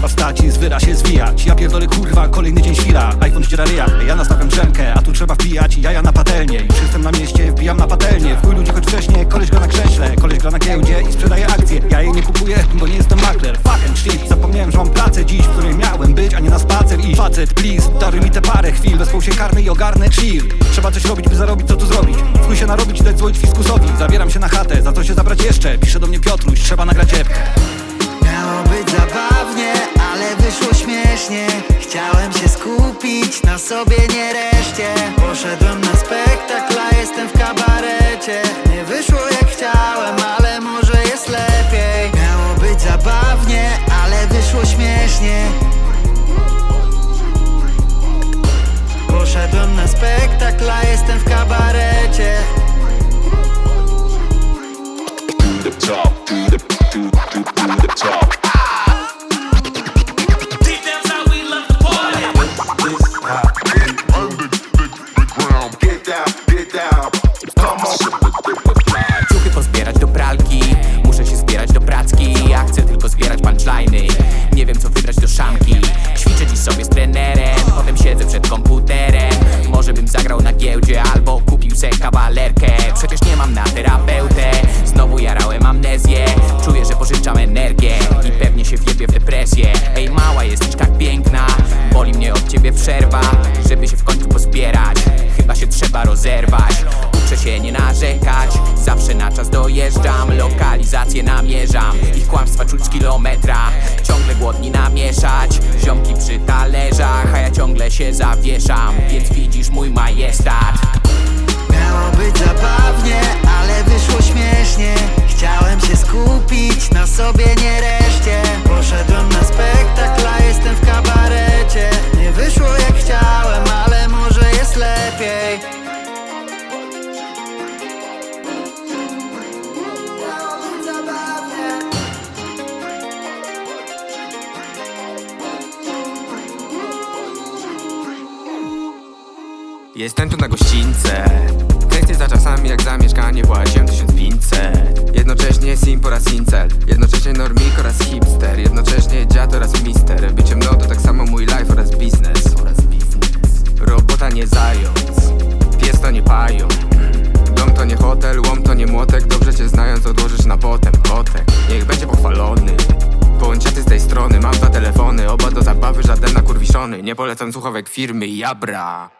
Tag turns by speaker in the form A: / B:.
A: Trzeba wstać i z się zwijać. Ja pierdolę kurwa, kolejny dzień świra. iPhone ściera ryja, ja nastawiam drzemkę A tu trzeba wbijać jaja na patelnię. Już jestem na mieście, wbijam na patelnię. W chuj ludzi choć wcześniej, koleś gra na krześle Koleś gra na giełdzie i sprzedaje akcje. Ja jej nie kupuję, bo nie jestem makler. Fucking shit, zapomniałem, że mam pracę dziś W której miałem być, a nie na spacer. Iść Facet, please, daruj mi te parę chwil. Wespół się karmy i ogarnę chill. Trzeba coś robić, by zarobić, co tu zrobić. W chuj się narobić i dać dzwonić fiskusowi. Zabieram się na chatę, za co się zabrać jeszcze. Pisze do mnie Piotruś, trzeba nagrać epkę
B: Chciałem się skupić na sobie, nie reszcie. Poszedłem na spektakl, a jestem w kabarecie. Nie wyszło jak chciałem, ale może jest lepiej. Miało być zabawnie, ale wyszło śmiesznie
C: Nie wiem co wybrać do szamki. Ćwiczę dziś sobie z trenerem. Potem siedzę przed komputerem. Może bym zagrał na giełdzie Albo kupił se kawalerkę. Przecież nie mam na terapeutę. Znowu jarałem amnezję. Czuję, że pożyczam energię Zawsze na czas dojeżdżam Lokalizację namierzam Ich kłamstwa czuć z kilometra Ciągle głodni namieszać Ziomki przy talerzach A ja ciągle się zawieszam Więc widzisz mój majestat.
B: Miało być zabawnie, ale wyszło śmiesznie
D: Jestem tu na gościńce Kwestie za czasami jak za mieszkanie płaciłem 1500 Jednocześnie sim po raz incel. Jednocześnie normik oraz hipster. Jednocześnie dziad oraz mister. Bycie mną to tak samo mój life oraz biznes. Oraz biznes. Robota nie zając. Pies to nie pająk. Dom to nie hotel, łom to nie młotek. Dobrze cię znając odłożysz na potem kotek. Niech będzie pochwalony. Połączaty z tej strony. Mam dwa telefony. Oba do zabawy, żaden na kurwiszony Nie polecam słuchawek firmy Jabra